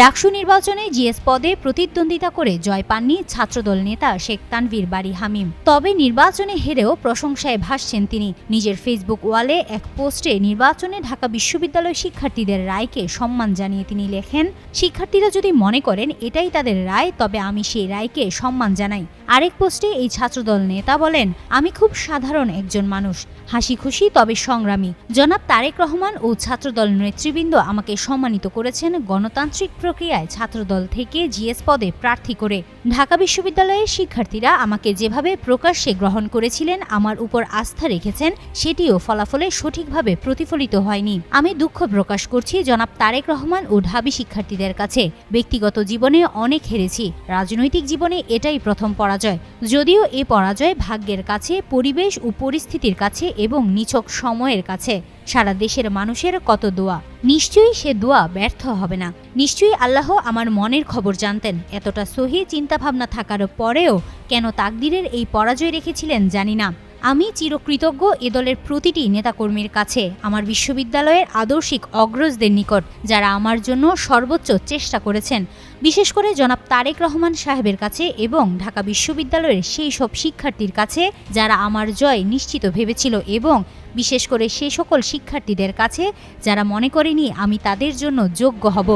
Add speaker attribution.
Speaker 1: ডাকসু নির্বাচনে জিএস পদে প্রতিদ্বন্দ্বিতা করে জয় পাননি ছাত্রদল নেতা শেখ তানভীর বাড়ি হামিম। তবে নির্বাচনে হেরেও প্রশংসায় ভাসছেন তিনি। নিজের ফেসবুক ওয়ালে এক পোস্টে নির্বাচনে ঢাকা বিশ্ববিদ্যালয় শিক্ষার্থীদের রায়কে সম্মান জানিয়ে তিনি লেখেন, শিক্ষার্থীরা যদি মনে করেন এটাই তাদের রায়, তবে আমি সেই রায়কে সম্মান জানাই। আরেক পোস্টে এই ছাত্রদল নেতা বলেন, আমি খুব সাধারণ একজন মানুষ, হাসি খুশি, তবে সংগ্রামী। জনাব তারেক রহমান ও ছাত্রদল নেতৃবৃন্দ আমাকে সম্মানিত করেছেন গণতান্ত্রিক প্রক্রিয়ায় ছাত্রদল থেকে জিএস পদে প্রার্থী করে ঢাকা বিশ্ববিদ্যালয়ের শিক্ষার্থীরা আমাকে যেভাবে প্রকাশ্যে গ্রহণ করেছিলেন, আমার উপর আস্থা রেখেছেন, সেটিও ফলাফলে সঠিকভাবে প্রতিফলিত হয়নি। আমি দুঃখ প্রকাশ করছি জনাব তারেক রহমান ও ঢাবি শিক্ষার্থীদের কাছে। ব্যক্তিগত জীবনে অনেক হেরেছি, রাজনৈতিক জীবনে এটাই প্রথম পরাজয়। যদিও এ পরাজয় ভাগ্যের কাছে, পরিবেশ ও পরিস্থিতির কাছে এবং নিছক সময়ের কাছে। সারা দেশের মানুষের কত দোয়া? নিশ্চয়ই সে দোয়া ব্যর্থ হবে না। নিশ্চয়ই আল্লাহ আমার মনের খবর জানতেন। এতটা সহি চিন্তাভাবনা থাকার পরেও কেন তাকদিরের এই পরাজয় রেখেছিলেন জানি না। আমি চিরকৃতজ্ঞ এ দলের প্রতিটি নেতাকর্মীর কাছে, আমার বিশ্ববিদ্যালয়ের আদর্শিক অগ্রজদের নিকট, যারা আমার জন্য সর্বোচ্চ চেষ্টা করেছেন। বিশেষ করে জনাব তারেক রহমান সাহেবের কাছে এবং ঢাকা বিশ্ববিদ্যালয়ের সেই সব শিক্ষার্থীর কাছে, যারা আমার জয় নিশ্চিত ভেবেছিল এবং বিশেষ করে সে সকল শিক্ষার্থীদের কাছে, যারা মনে করেনি আমি তাদের জন্য যোগ্য হব।